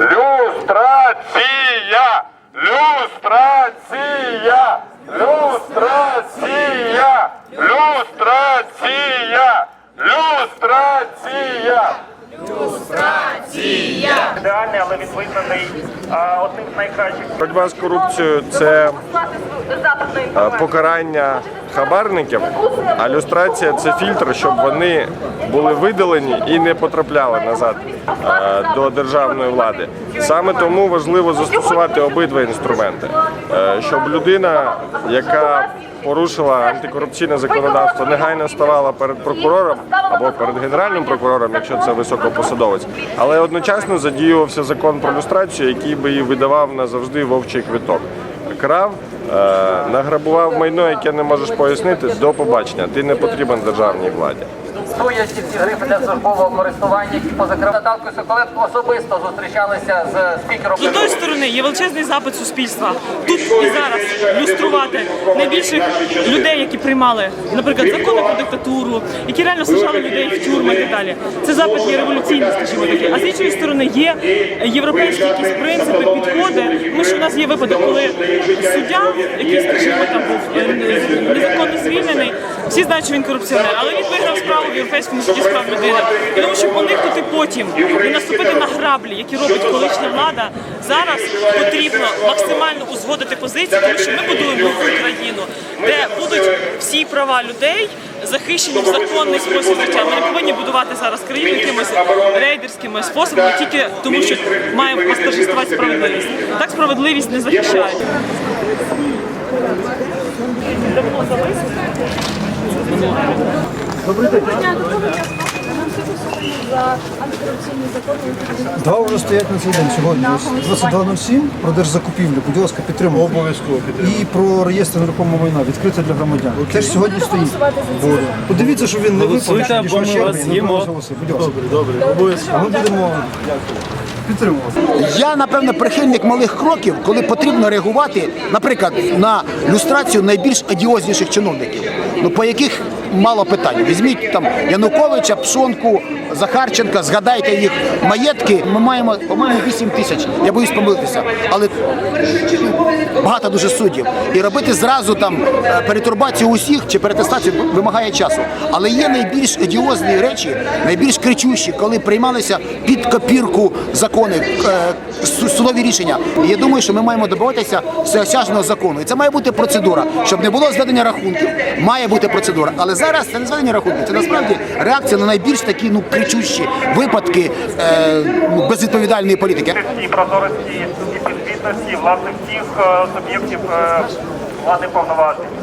Люстрація! Люстрація! Люстрація! Люстрація! Люстрація! ідеальний, але він визнаний а, одним з найкращих. Боротьба з корупцією це е, покарання хабарників, а люстрація це фільтр, щоб вони були видалені і не потрапляли назад е, до державної влади. Саме тому важливо застосувати обидва інструменти, Е, щоб людина, яка порушила антикорупційне законодавство, негайно ставала перед прокурором або перед генеральним прокурором, якщо це високопосадовець, але одночасно задіювався закон про люстрацію, який би її видавав назавжди вовчий квиток. Крав, награбував майно, яке не можеш пояснити. До побачення. Ти не потрібен державній владі. Ці всі грифи для службового користування, які позакрив Наталкою Соколенко особисто зустрічалися з спікером. З одної сторони є величезний запит суспільства тут і зараз люструвати найбільших людей, які приймали, наприклад, закони про диктатуру, які реально сажали людей в тюрми і так далі. Це запит є революційний, скажімо таки. А з іншої сторони є європейські якісь принципи, підходи. Тому що в нас є випадок, коли суддя, який, скажімо, там був е, незаконно звільнений, всі знають, що він корупціонер, але він виграв справу в європейському суді з прав людини. Тому, щоб уникнути потім і наступити на граблі, які робить колишня влада, зараз потрібно максимально узгодити позиції, тому що ми будуємо нову країну, де будуть всі права людей захищені в законний спосіб життя. Ми не повинні будувати зараз країну якимись рейдерськими способами, тільки тому, що маємо восторжествувати справедливість. Так справедливість не захищають. Два вже стоять на цей день сьогодні. Ось 22.07 про держзакупівлю. Будь ласка, підтримуйте. Обов'язково підтримуйте. І про реєстр нерухомого майна відкрите для громадян. Теж сьогодні стоїть. Буде. Подивіться, що він не випав, що черга і не проголосив. Будь ласка. Добре, добре. Обов'язково. Ми будемо підтримувати. Я напевно прихильник малих кроків, коли потрібно реагувати, наприклад, на люстрацію найбільш одіозніших чиновників, ну по яких мало питань. Візьміть там Януковича, Пшонку, Захарченка, згадайте їх маєтки. Ми маємо, по-моєму, 8 тисяч. Я боюсь помилитися, але багато дуже суддів. І робити зразу там е, перетурбацію усіх чи перетестацію вимагає часу. Але є найбільш одіозні речі, найбільш кричущі, коли приймалися під копірку закони, е, судові рішення. Я думаю, що ми маємо добиватися всеосяжного закону. І це має бути процедура, щоб не було зведення рахунків. Має бути процедура. Але зараз це не зведення рахунки. це насправді реакція на найбільш такі ну кричущі випадки е, ну, безвідповідальної політики. І прозорості і підзвітності власних всіх е, суб'єктів е, влади повноважень.